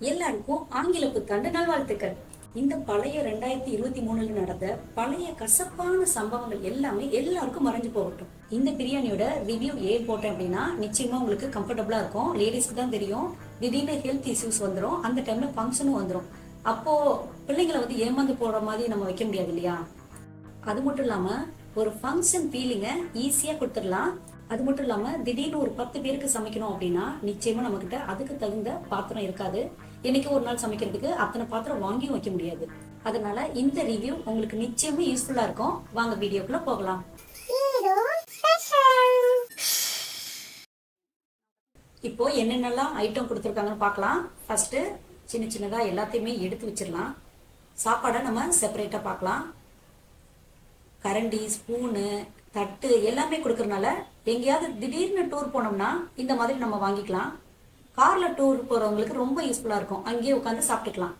எல்லாருக்கும் ஆங்கில புத்தாண்டு நல்வாழ்த்துக்கள். இந்த பழைய ரெண்டாயிரத்தி இருபத்தி மூணுல நடந்த பழைய கசப்பான சம்பவங்கள் எல்லாமே எல்லாருக்கும் மறைஞ்சு போகட்டும். இந்த பிரியாணியோட ரிவ்யூ ஏன் போட்டேன் அப்படின்னா நிச்சயமா உங்களுக்கு கம்ஃபர்டபுளா இருக்கும். லேடிஸ்க்கு தான் தெரியும். திடீர்னு ஹெல்த் இஷ்யூஸ் வந்துடும் அந்த டைம்ல ஃபங்க்ஷனும் வந்துடும் அப்போ பிள்ளைங்களை வந்து ஏமாந்து போடுற மாதிரி நம்ம வைக்க முடியாது இல்லையா? அது மட்டும் இல்லாம ஒரு ஃபங்க்ஷன் ஃபீலிங்கை ஈஸியா கொடுத்துடலாம். அது மட்டும் இல்லாம திடீர்னு ஒரு பத்து பேருக்கு சமைக்கணும் அப்படின்னா நிச்சயமா நம்ம கிட்ட அதுக்கு தகுந்த பாத்திரம் இருக்காது. என்னைக்கு ஒரு நாள் சமைக்கிறதுக்கு அத்தனை பாத்திரம் வாங்கியும் வைக்க முடியாது. அதனால இந்த ரிவ்யூ உங்களுக்கு நிச்சயமா யூஸ்ஃபுல்லா இருக்கும். வாங்க வீடியோக்குள்ள போகலாம். இப்போ என்னென்னலாம் ஐட்டம் கொடுத்துருக்காங்கன்னு பார்க்கலாம். ஃபர்ஸ்ட் சின்ன சின்னதா எல்லாத்தையுமே எடுத்து வச்சிடலாம். சாப்பாடை நம்ம செப்பரேட்டா பார்க்கலாம். கரண்டி ஸ்பூனு தட்டு எல்லாமே கொடுக்கறனால எங்கேயாவது திடீர்னு டூர் போனோம்னா இந்த மாதிரி நம்ம வாங்கிக்கலாம். காரில் டூர் போகிறவங்களுக்கு ரொம்ப யூஸ்ஃபுல்லாக இருக்கும். அங்கேயே உட்காந்து சாப்பிட்டுக்கலாம்.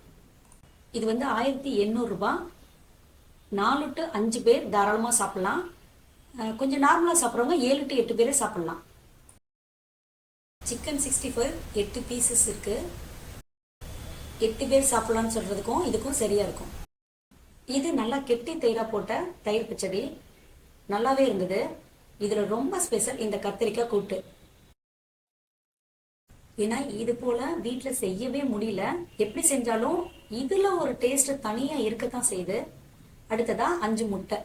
இது வந்து ஆயிரத்தி எண்ணூறுரூபா நாலு டு அஞ்சு பேர் தாராளமாக சாப்பிட்லாம். கொஞ்சம் நார்மலாக சாப்பிட்றவங்க ஏழு டு எட்டு பேரே சாப்பிட்லாம். சிக்கன் சிக்ஸ்டி ஃபைவ் எட்டு பீசஸ் இருக்குது எட்டு பேர் சாப்பிட்லான்னு சொல்கிறதுக்கும் இதுக்கும் சரியாக இருக்கும். இது நல்லா கெட்டி தயிராக போட்ட தயிர் பச்சடி. நல்லாவே இருந்தது. இதுல ரொம்ப ஸ்பெஷல் இந்த கத்திரிக்காய் கூட்டு. ஏன்னா இது போல வீட்டில் செய்யவே முடியல. எப்படி செஞ்சாலும் இதுல ஒரு டேஸ்ட் தனியா இருக்கத்தான் செய்யுது. அடுத்ததா அஞ்சு முட்டை.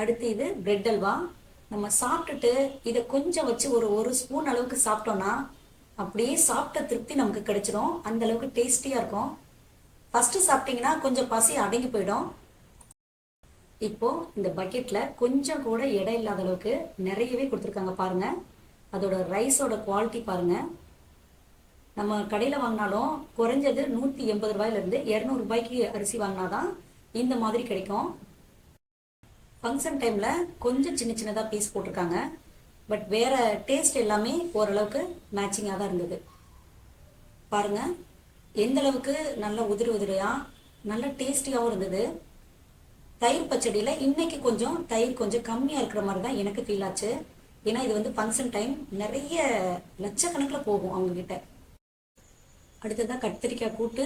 அடுத்து இது பிரெட் அல்வா. நம்ம சாப்பிட்டுட்டு இதை கொஞ்சம் வச்சு ஒரு ஒரு ஸ்பூன் அளவுக்கு சாப்பிட்டோம்னா அப்படியே சாப்பிட்ட திருப்தி நமக்கு கிடைச்சிடும் அந்த அளவுக்கு டேஸ்டியா இருக்கும். ஃபர்ஸ்ட் சாப்பிட்டீங்கன்னா கொஞ்சம் பசி அடங்கி போயிடும். இப்போ இந்த பக்கெட்ல கொஞ்சம் கூட எடை இல்லாத அளவுக்கு நிறையவே கொடுத்துருக்காங்க பாருங்க. அதோட ரைஸோட குவாலிட்டி பாருங்க. நம்ம கடையில் வாங்கினாலும் குறைஞ்சது நூற்றி எண்பது ரூபாயிலேருந்து இரநூறுபாய்க்கு ரூபாய்க்கு அரிசி வாங்கினாதான் இந்த மாதிரி கிடைக்கும். ஃபங்க்ஷன் டைமில் கொஞ்சம் சின்ன சின்னதாக பீஸ் போட்டிருக்காங்க. பட் வேற டேஸ்ட் எல்லாமே ஓரளவுக்கு மேட்சிங்காக தான் இருந்தது. பாருங்க. எந்த அளவுக்கு நல்ல உதிரி உதிரியா நல்ல டேஸ்டியாகவும் இருந்தது. தயிர் பச்சடியில் இன்னைக்கு கொஞ்சம் தயிர் கொஞ்சம் கம்மியாக இருக்கிற மாதிரி தான் எனக்கு ஃபீல் ஆச்சு. ஏன்னா இது வந்து ஃபங்க்ஷன் டைம் நிறைய லட்சக்கணக்கில் போகும் அவங்கக்கிட்ட அடுத்ததாக கத்திரிக்காய் கூட்டு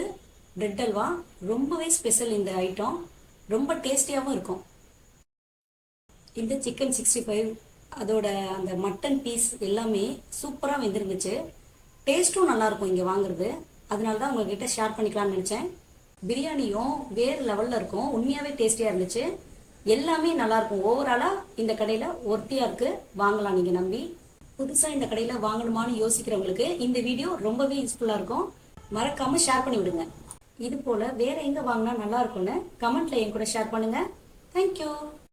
பிரெட் அல்வா ரொம்பவே ஸ்பெஷல் இந்த ஐட்டம் ரொம்ப டேஸ்டியாகவும் இருக்கும். இந்த சிக்கன் சிக்ஸ்டி ஃபைவ் அதோட அந்த மட்டன் பீஸ் எல்லாமே சூப்பராக வெந்திருந்துச்சு. டேஸ்ட்டும் நல்லாயிருக்கும் இங்கே வாங்குறது. அதனால தான் உங்ககிட்ட ஷேர் பண்ணிக்கலாம்னு நினச்சேன். பிரியாணியும் வேறு லெவலில் இருக்கும். உண்மையாகவே டேஸ்டியாக இருந்துச்சு. எல்லாமே நல்லாயிருக்கும் ஓவராலாக இந்த கடையில் ஒர்த்தியாக இருக்குது வாங்கலாம் நீங்கள் நம்பி. புதுசாக இந்த கடையில் வாங்கணுமான்னு யோசிக்கிறவங்களுக்கு இந்த வீடியோ ரொம்பவே யூஸ்ஃபுல்லாக இருக்கும். மறக்காமல் ஷேர் பண்ணி விடுங்க. இது போல் வேறு எங்கே வாங்கினா நல்லா இருக்கும்னு கமெண்ட்டில் என் கூட ஷேர் பண்ணுங்கள் தேங்க்யூ